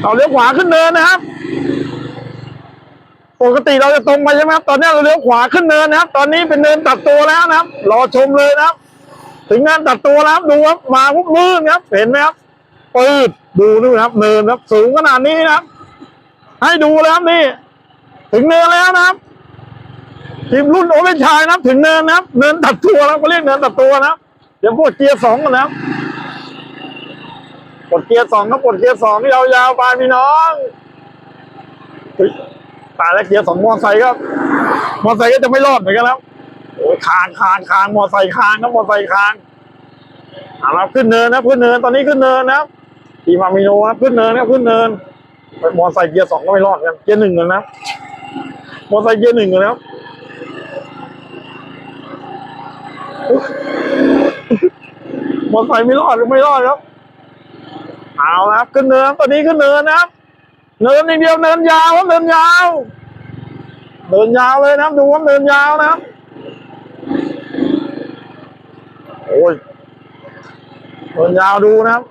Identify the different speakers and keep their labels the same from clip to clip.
Speaker 1: เราเลี้ยวขวาขึ้นเนินนะครับ ปกติเราจะตรงไปใช่ไหมครับ ตอนนี้เราเลี้ยวขวาขึ้นเนินนะครับ ตอนนี้เป็นเนินตัดตัวแล้วนะครับ รอชมเลยนะครับ ถึงงานตัดตัวแล้วดูครับ มาปุ๊บลื่นครับ เห็นไหมครับปืดดูนู่นครับ เนินครับ สูงขนาดนี้นะครับ ให้ดูแล้วครับนี่ ถึงเนินแล้วนะครับทีมรุ่นโอเปนชายนะครับ ถึงเนินนะครับ เนินตัดตัวแล้วเขาเรียกเนินตัดตัวนะครับ เดี๋ยวพวกเกียร์สองกันนะครับ กดเกียร์สองครับกดเกียร์สองยาวๆไปพี่น้องตายแล้วเกียร์สองมอไซค์ก็มอไซค์ก็จะไม่รอดเหมือนกันครับโอ้ยคางคางคางมอไซค์คางครับมอไซค์คางเอาละครับขึ้นเนินนะขึ้นเนินตอนนี้ขึ้นเนินนะทีมามิโนครับขึ้นเนินนะขึ้นเนินมอไซค์เกียร์สองก็ไม่รอดกันเกียร์หนึ่งกันนะครับมอไซค์เกียร์หนึ่งกันนะมอเตอร์ไซค์ไม่รอดไม่รอดครับ เอาครับขึ้นเนินตอนนี้ขึ้นเนินนะครับ เนินอย่างเดียวเนินยาวครับเนินยาวเนินยาวเลยนะครับดูว่าเนินยาวนะครับโอ้ยเนินยาวดูนะครับ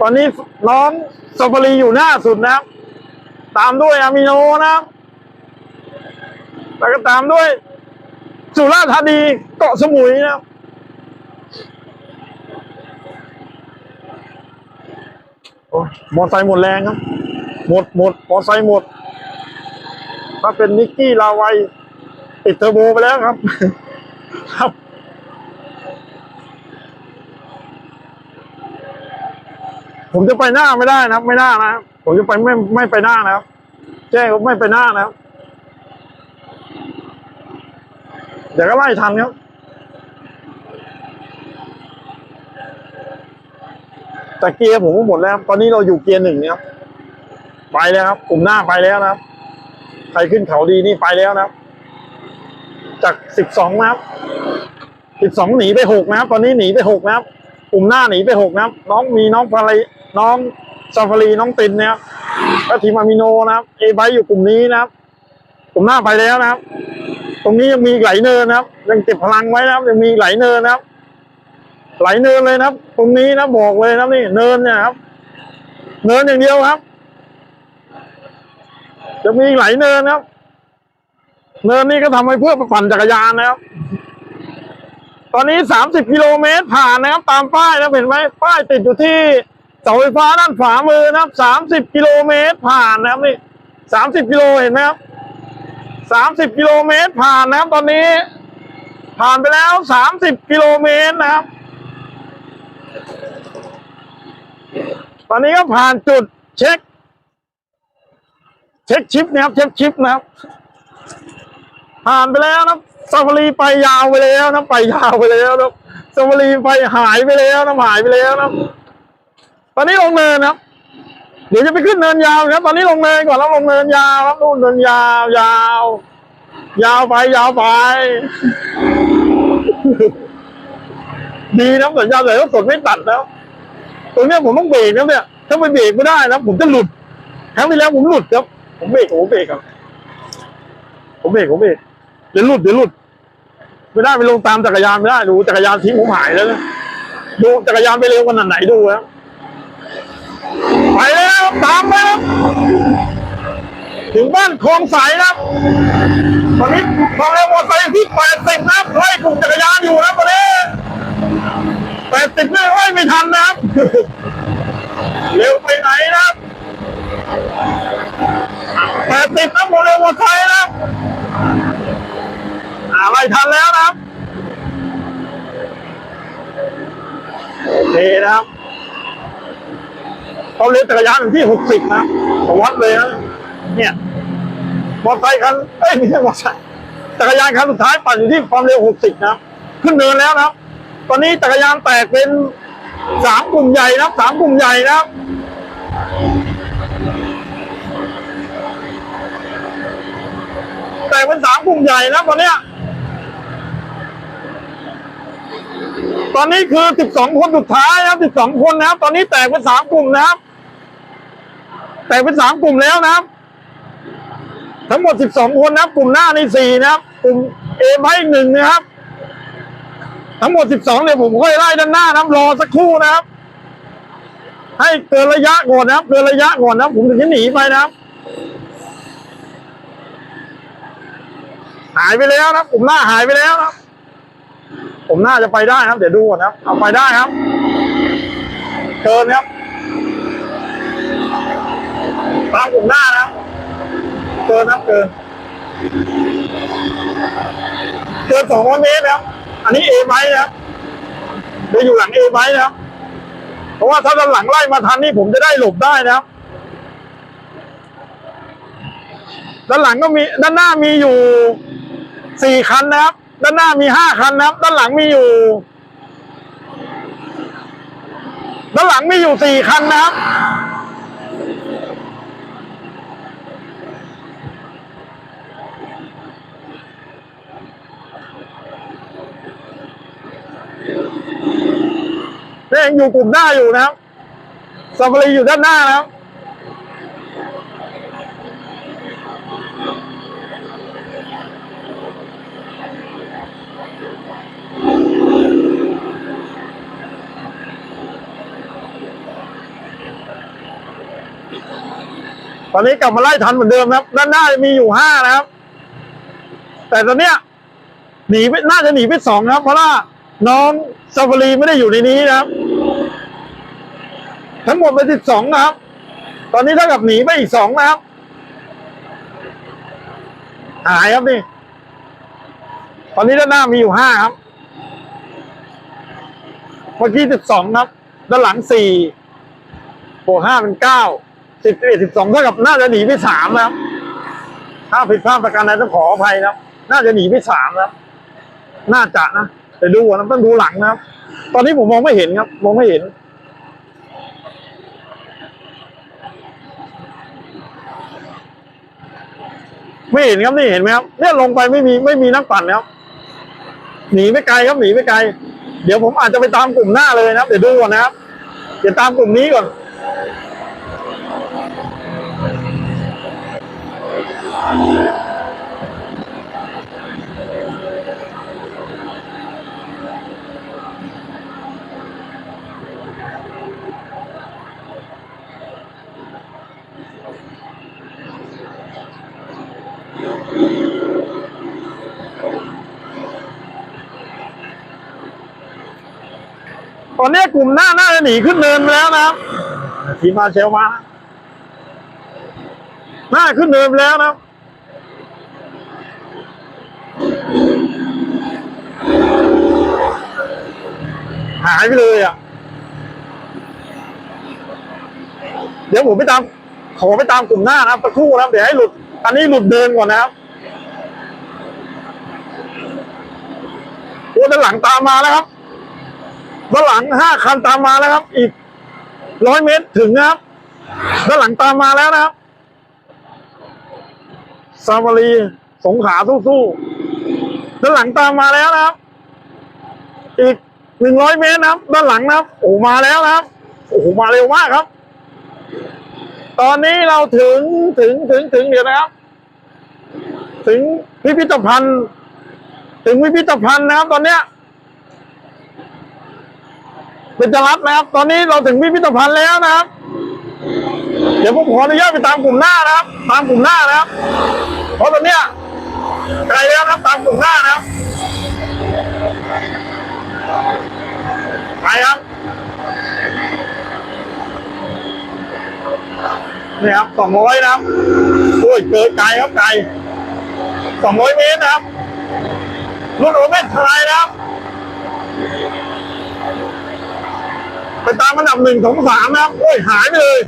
Speaker 1: ตอนนี้น้องซาฟารีอยู่หน้าสุดนะครับ ตามด้วยอามิโนนะครับแล้วก็ตามด้วยสุราษฎร์ธานีเกาะสมุยนะครับ โอ้ย มอไซค์หมดแรงครับ หมดหมดมอไซค์หมด ถ้าเป็นนิกกี้ลาวัยติดเทอร์โบไปแล้วครับ ครับผมจะไปหน้าไม่ได้นะครับ ไม่หน้านะครับผมจะไปไม่ไม่ไปหน้านะครับ แจ้งว่าไม่ไปหน้านะครับเดี๋ยวก็ไล่ทันครับ แต่เกียร์ผมก็หมดแล้ว ตอนนี้เราอยู่เกียร์หนึ่งเนี่ยครับ ไปแล้วครับกลุ่มหน้าไปแล้วนะครับ ใครขึ้นเขาดีนี่ไปแล้วนะครับ จากสิบสองนะครับสิบสองหนีไปหกนะครับ ตอนนี้หนีไปหกนะครับ กลุ่มหน้าหนีไปหกนะครับ น้องมีน้องฟารีน้องซาฟารีน้องตินนะครับทีมอามิโนนะครับเอไบอยู่กลุ่มนี้นะครับ กลุ่มหน้าไปแล้วนะครับ ตรงนี้ยังมีไหลเนินนะครับ ยังเก็บพลังไว้นะครับ ยังมีไหลเนินนะครับ ไหลเนินเลยนะครับตรงนี้นะบอกเลยนะนี่เนินเนี่ยครับ เนินอย่างเดียวครับ จะมีไหลเนินนะครับ เนินนี่ก็ทำไว้เพื่อปั่นจักรยานนะครับ ตอนนี้สามสิบกิโลเมตรผ่านนะครับ ตามป้ายนะเห็นไหมป้ายติดอยู่ที่เสาไฟฟ้าด้านขวามือนะครับสามสิบกิโลเมตรผ่านนะครับนี่สามสิบกิโลเห็นไหมครับสามสิบกิโลเมตรผ่านนะครับ ตอนนี้ผ่านไปแล้วสามสิบกิโลเมตรนะครับ ตอนนี้ก็ผ่านจุดเช็ค เช็คชิปนะครับ เช็คชิปนะครับ ผ่านไปแล้วนะซาฟารีไปยาวไปแล้วนะไปยาวไปแล้วนะซาฟารีไปหายไปแล้วนะหายไปแล้วนะตอนนี้ลงเนินนะครับ เดี๋ยวจะไปขึ้นเนินยาวนะครับ ตอนนี้ลงเนินก่อนแล้วลงเนินยาวครับนู่นเนินยาวยาว ยาวไปยาวไป ดีนะสัญญาณเลยว่าสดไม่ตัดแล้ว ตรงเนี้ยผมต้องเบรกนะเนี่ยถ้าไม่เบรกไม่ได้นะผมจะหลุดครั้งที่แล้วผมหลุดครับ ผมเบรกผมเบรกครับ ผมเบรกผมเบรกเดี๋ยวหลุดเดี๋ยวหลุดไม่ได้ไปลงตามจักรยานไม่ได้ดูจักรยานทิ้งผมหายแล้วนะดูจักรยานไปเร็วขนาดไหนดูครับไปแล้วตามไปแล้วถึงบ้านคลองสายนะครับตอนนี้คลองแล้วมอเตอร์ไซค์ที่แปดสิบนะครับไล่กลุ่มจักรยานอยู่นะครับตอนนี้ แปดสิบนี่ไล่ไม่ทันนะครับ เร็วไปไหนนะครับแปดสิบนะโมเดลมอเตอร์ไซค์นะอ่าไล่ทันแล้วนะครับโอเคนะครับเขาเลี้ยงจักรยานอยู่ที่หกสิบนะครับผมวัดเลยนะเนี่ยมอเตอร์ไซคันเอ้ยไม่ใช่มอเตอร์ไซค์จักรยานคันสุดท้ายปั่นอยู่ที่ความเร็วหกสิบนะ ขึ้นเนินแล้วนะครับ ตอนนี้จักรยานแตกเป็นสามกลุ่มใหญ่นะครับสามกลุ่มใหญ่นะครับแตกเป็นสามกลุ่มใหญ่นะตอนเนี้ยตอนนี้คือสิบสองคนสุดท้ายนะครับสิบสองคนนะครับ ตอนนี้แตกเป็นสามกลุ่มนะครับ แตกเป็นสามกลุ่มแล้วนะครับ ทั้งหมดสิบสองคนนะครับ กลุ่มหน้าในสี่นะครับ กลุ่มเอไว้หนึ่งนะครับ ทั้งหมดสิบสองเนี่ยผมค่อยไล่ด้านหน้านะครับรอสักครู่นะครับ ให้เกินระยะก่อนนะครับ เกินระยะก่อนนะครับ ผมถึงจะหนีไปนะครับ หายไปแล้วนะครับ ผมหน้าหายไปแล้วนะครับ ผมน่าจะไปได้ครับ เดี๋ยวดูก่อนนะครับ เอาไปได้ครับเกินครับตามผมหน้านะครับ เกินครับเกิน เกินสองร้อยเมตรนะครับ อันนี้เอไบนะครับจะอยู่หลังเอไบนะครับ เพราะว่าถ้าด้านหลังไล่มาทันนี่ผมจะได้หลบได้นะครับด้านหลังก็มีด้านหน้ามีอยู่สี่คันนะครับ ด้านหน้ามีห้าคันนะครับ ด้านหลังมีอยู่ ด้านหลังมีอยู่สี่คันนะครับ ยังอยู่กลุ่มหน้าอยู่นะครับซาฟารีอยู่ด้านหน้านะครับตอนนี้กลับมาไล่ทันเหมือนเดิมนะครับ ด้านหน้าจะมีอยู่ห้านะครับ แต่ตอนเนี้ยหนีไปน่าจะหนีไปสองนะครับ เพราะว่าน้องซาฟารีไม่ได้อยู่ในนี้นะครับ ทั้งหมดเป็นสิบสองนะครับ ตอนนี้เท่ากับหนีไปอีกสองนะครับ หายครับนี่ ตอนนี้ด้านหน้ามีอยู่ห้าครับ เมื่อกี้สิบสองครับ ด้านหลังสี่บวกห้าเป็นเก้าสิบเอ็ดสิบสองเท่ากับน่าจะหนีไปสามนะครับ ถ้าผิดพลาดประการใดต้องขออภัยนะครับ น่าจะหนีไปสามนะครับ น่าจะนะแต่ดูนะต้องดูหลังนะครับ ตอนนี้ผมมองไม่เห็นครับ มองไม่เห็น ไม่เห็นครับนี่เห็นไหมครับเนี่ยลงไปไม่มีไม่มีนักปั่นนะครับหนีไม่ไกลครับหนีไม่ไกล เดี๋ยวผมอาจจะไปตามกลุ่มหน้าเลยนะครับ เดี๋ยวดูก่อนนะครับ เดี๋ยวตามกลุ่มนี้ก่อน ตอนนี้กลุ่มหน้าน่าจะหนีขึ้นเนินไปแล้วนะครับทีมมาเชลมาหน้าขึ้นเนินไปแล้วนะครับหายไปเลยอะ เดี๋ยวผมไปตามขอไปตามกลุ่มหน้านะครับสักครู่นะครับเดี๋ยวให้หลุด อันนี้หลุดเดินก่อนนะครับตัวด้านหลังตามมาแล้วครับด้านหลังห้าคันตามมาแล้วครับ อีกร้อยเมตรถึงนะครับด้านหลังตามมาแล้วนะครับซามารีสงขาสู้ๆด้านหลังตามมาแล้วนะครับ อีกหนึ่งร้อยเมตรนะครับ ด้านหลังนะครับโอ้มาแล้วนะครับโอ้โหมาเร็วมากครับ ตอนนี้เราถึงถึงถึงถึงเดี๋ยวนะครับ ถึงพิพิธภัณฑ์ ถึงพิพิธภัณฑ์นะครับ ตอนเนี้ยเป็นจรัสนะครับ ตอนนี้เราถึงพิพิธภัณฑ์แล้วนะครับ เดี๋ยวผมขออนุญาตไปตามกลุ่มหน้านะครับ ตามกลุ่มหน้านะครับ เพราะตอนเนี้ยไกลแล้วนะครับตามกลุ่มหน้านะครับ ไปครับ นี่ครับสองร้อยนะครับโอ้ยเกิดไกลครับไกลสองร้อยเมตรนะครับรุ่นโอเมนทรายนะครับไปตามอันดับหนึ่งสองสามนะครับโอ้ยหายไปเลย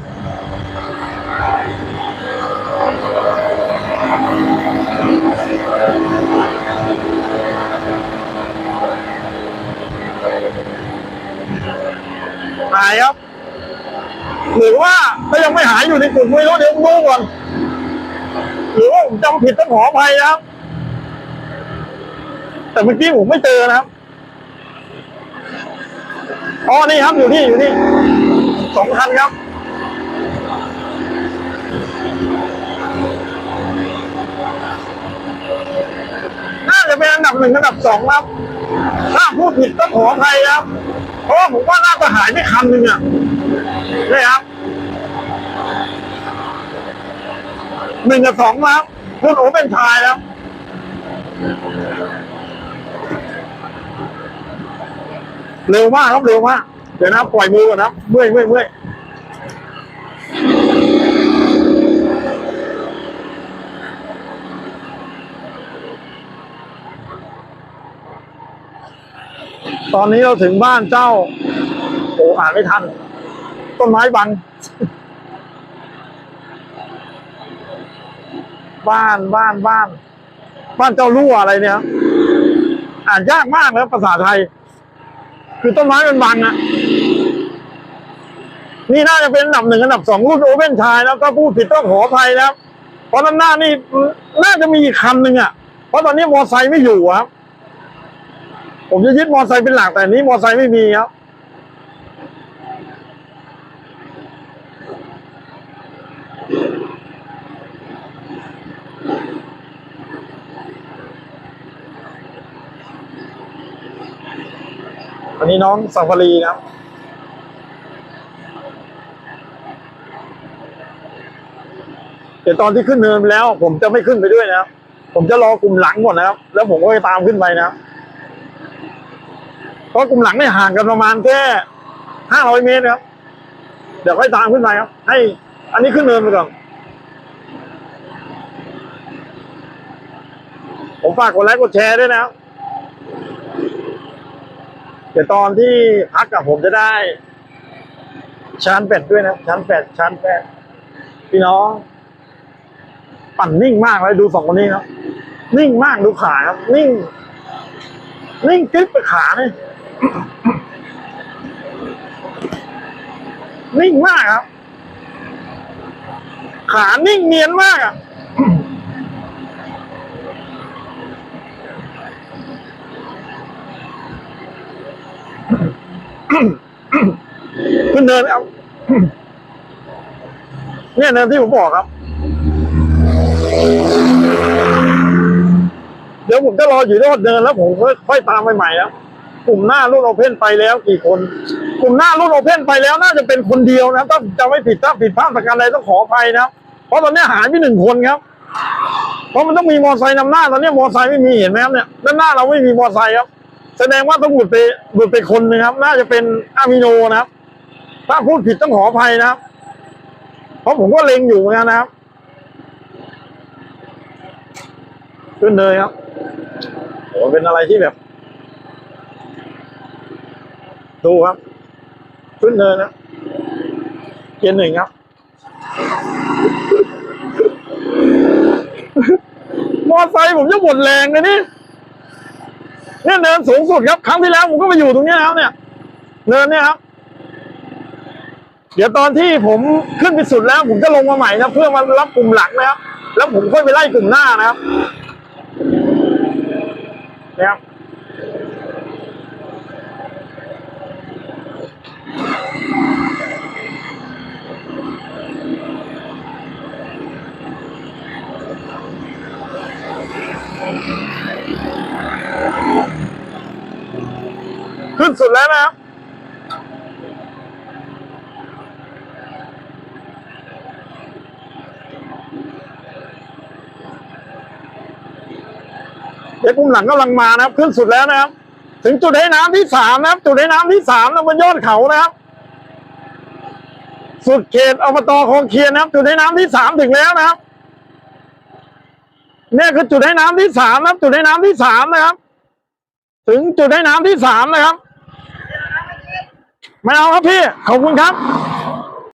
Speaker 1: หายอยู่ในกลุ่มไม่รู้เดี๋ยวผมดูก่อนหรือว่าผมจำผิดต้องขออภัยนะครับ แต่เมื่อกี้ผมไม่เจอนะครับอ๋อนี่ครับอยู่นี่อยู่นี่สองคันครับน่าจะเป็นอันดับหนึ่งอันดับสองครับ ถ้าพูดผิดต้องขออภัยครับ เพราะว่าผมว่าน่าจะหายไปคันหนึ่งอะนี่ครับ หนึ่งกับสองแล้วคุณโอเป็นชายแล้วเร็วมากครับเร็วมากเดี๋ยวนะปล่อยมือก่อนนะเมื่อยเมื่อยเมื่อยตอนนี้เราถึงบ้านเจ้า โอ้อ่านไม่ทัน ต้นไม้บัง บ้านบ้านบ้าน บ้านเจ้ารั่วอะไรเนี่ย อ่านยากมากนะภาษาไทย คือต้นไม้มันบังอะนี่น่าจะเป็นอันดับหนึ่งอันดับสองรุ่นโอเว่นชายแล้วก็พูดผิดต้องขออภัยนะครับ เพราะด้านหน้านี่น่าจะมีอีกคันหนึ่งอะเพราะตอนนี้มอไซค์ไม่อยู่ครับ ผมจะยึดมอไซค์เป็นหลักแต่นนี้มอไซค์ไม่มีครับ อันนี้น้องสังฟารีนะครับเดี๋ยวตอนที่ขึ้นเนินแล้ว ผมจะไม่ขึ้นไปด้วยนะครับผมจะรอกลุ่มหลังก่อนนะครับ แล้วผมก็จะตามขึ้นไปนะครับเพราะกลุ่มหลังเนี่ยห่างกันประมาณแค่ห้าร้อยเมตรครับ เดี๋ยวค่อยตามขึ้นไปครับ ให้ อันนี้ขึ้นเนินไปก่อนผมฝากกดไลค์กดแชร์ด้วยนะครับ เดี๋ยวตอนที่พักกับผมจะได้ชานเป็ดด้วยนะชานเป็ดชานเป็ดพี่น้อง ปั่นนิ่งมากเลยดูสองคนนี้ครับนิ่งมากดูขาครับนิ่ง นิ่งกริบไปขาเนี่ยนิ่งมากครับ ขานิ่งเนียนมากอะ ขึ้นเนินครับเนี่ยเนินที่ผมบอกครับ เดี๋ยวผมจะรออยู่ที่เดินแล้วผมค่อยตามไปใหม่ครับกลุ่มหน้ารุ่นโอเพนไปแล้วกี่คน กลุ่มหน้ารุ่นโอเพนไปแล้วน่าจะเป็นคนเดียวนะถ้าจะไม่ผิดถ้าผิดพลาดประการใดต้องขออภัยนะครับเพราะตอนนี้หายไปหนึ่งคนครับ เพราะมันต้องมีมอเตอร์ไซค์นำหน้าตอนนี้มอเตอร์ไซค์ไม่มีเห็นไหมครับเนี่ยด้านหน้าเราไม่มีมอเตอร์ไซค์ครับ แสดงว่าต้องหลุดไปหลุดไปคนหนึงครับ น่าจะเป็นอามิโนนะครับ ถ้าพูดผิดต้องขออภัยนะครับ เพราะผมก็เล็งอยู่เหมือนกันนะครับ ขึ้นเลยครับโอ้เป็นอะไรที่แบบ ดูครับ ขึ้นเนินนะเกียร์หนึ่งครับมอไซค์ผมจะหมดแรงเลยนี่ เนี่ยเนินสูงสุดครับ ครั้งที่แล้วผมก็มาอยู่ตรงนี้แล้วเนี่ย เนินเนี่ยครับ เดี๋ยวตอนที่ผมขึ้นไปสุดแล้ว ผมจะลงมาใหม่นะเพื่อมารับกลุ่มหลังนะครับ แล้วผมค่อยไปไล่กลุ่มหน้านะครับเนี่ยครับ สุดแล้วนะเด็กกลุ่มหลังกำลังมานะครับ ขึ้นสุดแล้วนะครับ ถึงจุดให้น้ำที่สามนะครับ จุดให้น้ำที่สามนะบนยอดเขานะครับ สุดเขตอบตคลองเคียนนะครับ จุดให้น้ำที่สามถึงแล้วนะครับเนี่ยคือจุดให้น้ำที่สามนะครับ จุดให้น้ำที่สามนะครับ ถึงจุดให้น้ำที่สามนะครับ ไม่เอาครับพี่ ขอบคุณครับ